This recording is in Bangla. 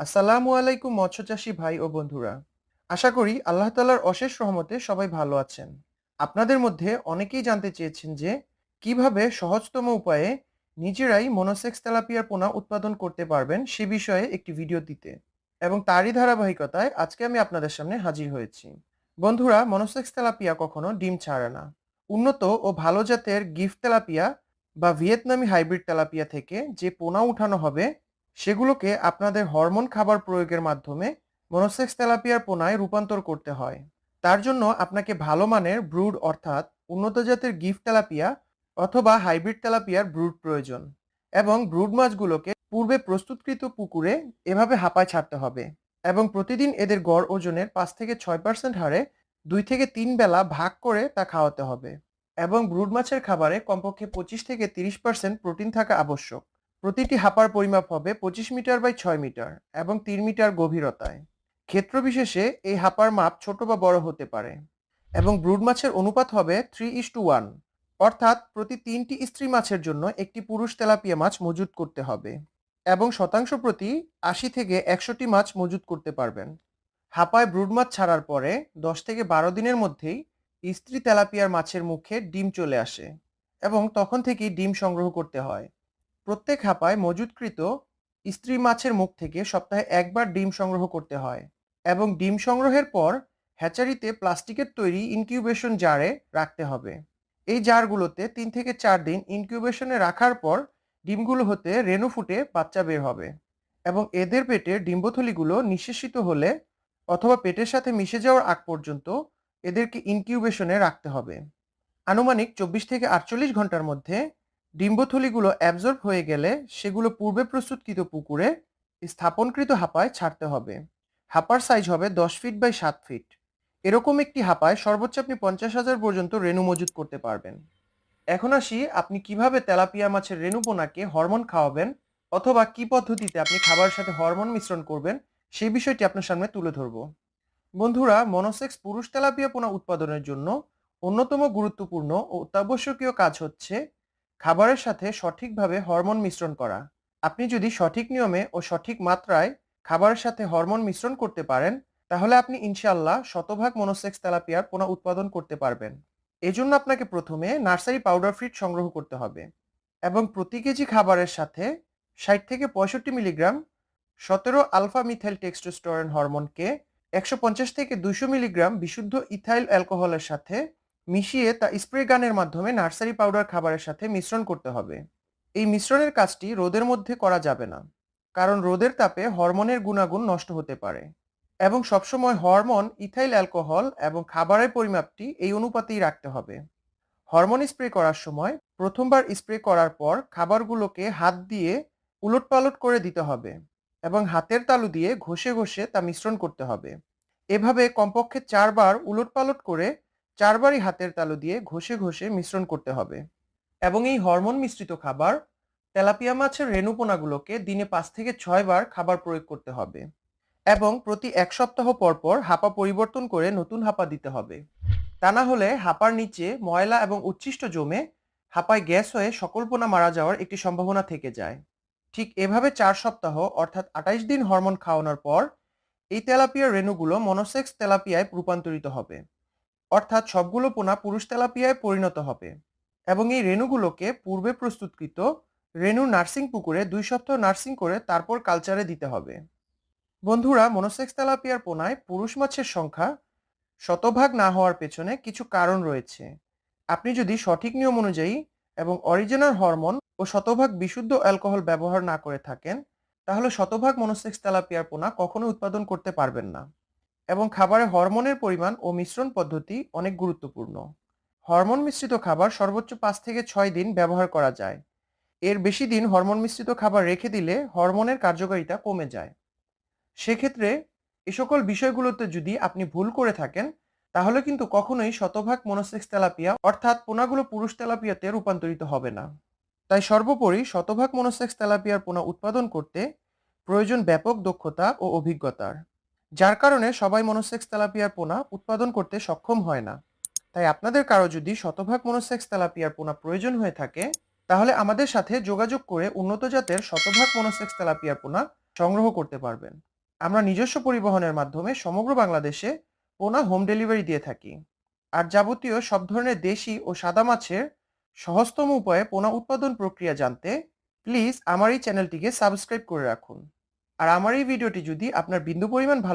আসসালামু আলাইকুম মৎস্যচাষী ভাই ও বন্ধুরা। আশা করি আল্লাহ তাআলার অশেষ রহমতে সবাই ভালো আছেন। আপনাদের মধ্যে অনেকেই জানতে চেয়েছেন যে, কীভাবে সহজতম উপায়ে নিজেরাই মনোসেক্স তেলাপিয়ার পোনা উৎপাদন করতে পারবেন সে বিষয়ে একটি ভিডিও দিতে। এবং তারই ধারাবাহিকতায় আজকে আমি আপনাদের সামনে হাজির হয়েছি। বন্ধুরা, মনোসেক্স তেলাপিয়া কখনো ডিম ছাড়ে না। উন্নত ও ভালো জাতের গিফট তেলাপিয়া বা ভিয়েতনামি হাইব্রিড তেলাপিয়া থেকে যে পোনা উঠানো হবে সেগুলোকে আপনাদের হরমোন খাবার প্রয়োগের মাধ্যমে মনোসেক্স তেলাপিয়ার পোনায় রূপান্তর করতে হয়। তার জন্য আপনাকে ভালো মানের ব্রুড অর্থাৎ উন্নত জাতের গিফট তেলাপিয়া অথবা হাইব্রিড তেলাপিয়ার ব্রুড প্রয়োজন এবং ব্রুড মাছগুলোকে পূর্বে প্রস্তুতকৃত পুকুরে এভাবে হাঁপায় ছাড়তে হবে এবং প্রতিদিন এদের গড় ওজনের পাঁচ থেকে ছয় পার্সেন্ট হারে দুই থেকে তিন বেলা ভাগ করে তা খাওয়াতে হবে এবং ব্রুড মাছের খাবারে কমপক্ষে পঁচিশ থেকে তিরিশ পার্সেন্ট প্রোটিন থাকা আবশ্যক। প্রতিটি হাপার পরিমাপ হবে পঁচিশ মিটার বাই ছয় মিটার এবং তিন মিটার গভীরতায়। ক্ষেত্র বিশেষে এই হাপার মাপ ছোট বা বড় হতে পারে এবং ব্রুড মাছের অনুপাত হবে থ্রি ইস টু ওয়ান অর্থাৎ প্রতি তিনটি স্ত্রী মাছের জন্য একটি পুরুষ তেলাপিয়া মাছ মজুত করতে হবে এবং শতাংশ প্রতি আশি থেকে একশোটি মাছ মজুত করতে পারবেন। হাপায় ব্রুড মাছ ছাড়ার পরে দশ থেকে বারো দিনের মধ্যেই স্ত্রী তেলাপিয়ার মাছের মুখে ডিম চলে আসে এবং তখন থেকেই ডিম সংগ্রহ করতে হয়। প্রত্যেক হাঁপায় মজুতকৃত স্ত্রী মাছের মুখ থেকে সপ্তাহে একবার ডিম সংগ্রহ করতে হয় এবং ডিম সংগ্রহের পর হ্যাচারিতে প্লাস্টিকের তৈরি ইনকিউবেশন জারে রাখতে হবে। এই জারগুলোতে তিন থেকে চার দিন ইনকিউবেশনে রাখার পর ডিমগুলো হতে রেণু ফুটে বাচ্চা বের হবে এবং এদের পেটে ডিম্বথলিগুলো নিঃশেষিত হলে অথবা পেটের সাথে মিশে যাওয়ার আগ পর্যন্ত এদেরকে ইনকিউবেশনে রাখতে হবে। আনুমানিক চব্বিশ থেকে আটচল্লিশ ঘণ্টার মধ্যে ডিম্বথলিগুলো অ্যাবজর্ব হয়ে গেলে সেগুলো পূর্বে প্রস্তুতকৃত পুকুরে স্থাপনকৃত হাঁপায় ছাড়তে হবে। হাঁপার সাইজ হবে দশ ফিট বাই সাত ফিট এরকম একটি হাঁপায় সর্বোচ্চ আপনি পঞ্চাশ হাজার পর্যন্ত রেণু মজুত করতে পারবেন। এখন আসি আপনি কীভাবে তেলাপিয়া মাছের রেণু পোনাকে হরমোন খাওয়াবেন অথবা কি পদ্ধতিতে আপনি খাবারের সাথে হরমোন মিশ্রণ করবেন সেই বিষয়টি আপনার সামনে তুলে ধরব। বন্ধুরা মনোসেক্স পুরুষ তেলাপিয়া পোনা উৎপাদনের জন্য অন্যতম গুরুত্বপূর্ণ ও অত্যাবশ্যকীয় কাজ হচ্ছে খাবারের সাথে সঠিকভাবে হরমোন মিশ্রণ করা। আপনি যদি সঠিক নিয়মে ও সঠিক মাত্রায় খাবারের সাথে হরমোন মিশ্রণ করতে পারেন, তাহলে আপনি ইনশাআল্লাহ শতভাগ মনোসেক্স তেলাপিয়ার পোনা উৎপাদন করতে পারবেন। এজন্য আপনাকে প্রথমে নার্সারি পাউডার ফিড সংগ্রহ করতে হবে এবং প্রতি কেজি খাবারের সাথে ষাট থেকে পঁয়ষট্টি মিলিগ্রাম সতেরো আলফা মিথাইল টেক্সটোস্টোরেন হরমোনকে একশো পঞ্চাশ থেকে দুইশো মিলিগ্রাম বিশুদ্ধ ইথাইল অ্যালকোহলের সাথে মিশিয়ে তা স্প্রে গানের মাধ্যমে নার্সারি পাউডার খাবারের সাথে মিশ্রণ করতে হবে। এই মিশ্রণের কাজটি রোদের মধ্যে করা যাবে না, কারণ রোদের তাপে হরমোনের গুণাগুণ নষ্ট হতে পারে। এবং সবসময় হরমোন, ইথাইল অ্যালকোহল এবং খাবারের পরিমাপটি এই অনুপাতেই রাখতে হবে। হরমোন স্প্রে করার সময় প্রথমবার স্প্রে করার পর খাবারগুলোকে হাত দিয়ে উলটপালট করে দিতে হবে এবং হাতের তালু দিয়ে ঘষে ঘষে তা মিশ্রণ করতে হবে। এভাবে কমপক্ষে চারবার উলটপালট করে চারবারই হাতের তালু দিয়ে ঘষে ঘষে মিশ্রণ করতে হবে এবং এই হরমোন মিশ্রিত খাবার তেলাপিয়া মাছের রেণুপোনাগুলোকে দিনে পাঁচ থেকে ছয় বার খাবার প্রয়োগ করতে হবে এবং প্রতি এক সপ্তাহ পর পর হাপা পরিবর্তন করে নতুন হাপা দিতে হবে। তা না হলে হাপার নিচে ময়লা এবং উচ্ছিষ্ট জমে হাপায় গ্যাস হয়ে সকল পোনা মারা যাওয়ার একটি সম্ভাবনা থেকে যায়। ঠিক এভাবে চার সপ্তাহ অর্থাৎ আঠাইশ দিন হরমোন খাওয়ানোর পর এই তেলাপিয়ার রেণুগুলো মনোসেক্স তেলাপিয়ায় রূপান্তরিত হবে। অর্থাৎ সবগুলো পোনা পুরুষ তেলাপিয়ায় পরিণত হবে এবং এই রেণুগুলোকে পূর্বে প্রস্তুতকৃত রেণু নার্সিং পুকুরে দুই সপ্তাহ নার্সিং করে তারপর কালচারে দিতে হবে। বন্ধুরা, মনোসেক্স তেলাপিয়ার পোনায় পুরুষ মাছের সংখ্যা শতভাগ না হওয়ার পেছনে কিছু কারণ রয়েছে। আপনি যদি সঠিক নিয়ম অনুযায়ী এবং অরিজিনাল হরমোন ও শতভাগ বিশুদ্ধ অ্যালকোহল ব্যবহার না করে থাকেন, তাহলে শতভাগ মনোসেক্স তেলাপিয়ার পোনা কখনো উৎপাদন করতে পারবেন না। এবং খাবারে হরমোনের পরিমাণ ও মিশ্রণ পদ্ধতি অনেক গুরুত্বপূর্ণ। হরমোন মিশ্রিত খাবার সর্বোচ্চ পাঁচ থেকে ছয় দিন ব্যবহার করা যায়। এর বেশি দিন হরমোন মিশ্রিত খাবার রেখে দিলে হরমোনের কার্যকারিতা কমে যায়। সেক্ষেত্রে এ সকল বিষয়গুলোতে যদি আপনি ভুল করে থাকেন, তাহলে কিন্তু কখনোই শতভাগ মনোসেক্স তেলাপিয়া অর্থাৎ পোনাগুলো পুরুষ তেলাপিয়াতে রূপান্তরিত হবে না। তাই সর্বোপরি শতভাগ মনোসেক্স তেলাপিয়ার পোনা উৎপাদন করতে প্রয়োজন ব্যাপক দক্ষতা ও অভিজ্ঞতার। যার কারণে সবাই মনোসেক্স তেলাপিয়ার পোনা উৎপাদন করতে সক্ষম হয় না। তাই আপনাদের কারও যদি শতভাগ মনোসেক্স তেলাপিয়ার পোনা প্রয়োজন হয়ে থাকে, তাহলে আমাদের সাথে যোগাযোগ করে উন্নত জাতের শতভাগ মনোসেক্স তেলাপিয়ার পোনা সংগ্রহ করতে পারবেন। আমরা নিজস্ব পরিবহনের মাধ্যমে সমগ্র বাংলাদেশে পোনা হোম ডেলিভারি দিয়ে থাকি। আর যাবতীয় সব ধরনের দেশি ও সাদা মাছের সহজতম উপায়ে পোনা উৎপাদন প্রক্রিয়া জানতে প্লিজ আমার এই চ্যানেলটিকে সাবস্ক্রাইব করে রাখুন। আর আমার এই ভিডিওটি যদি আপনার বিন্দু পরিমাণ ভালো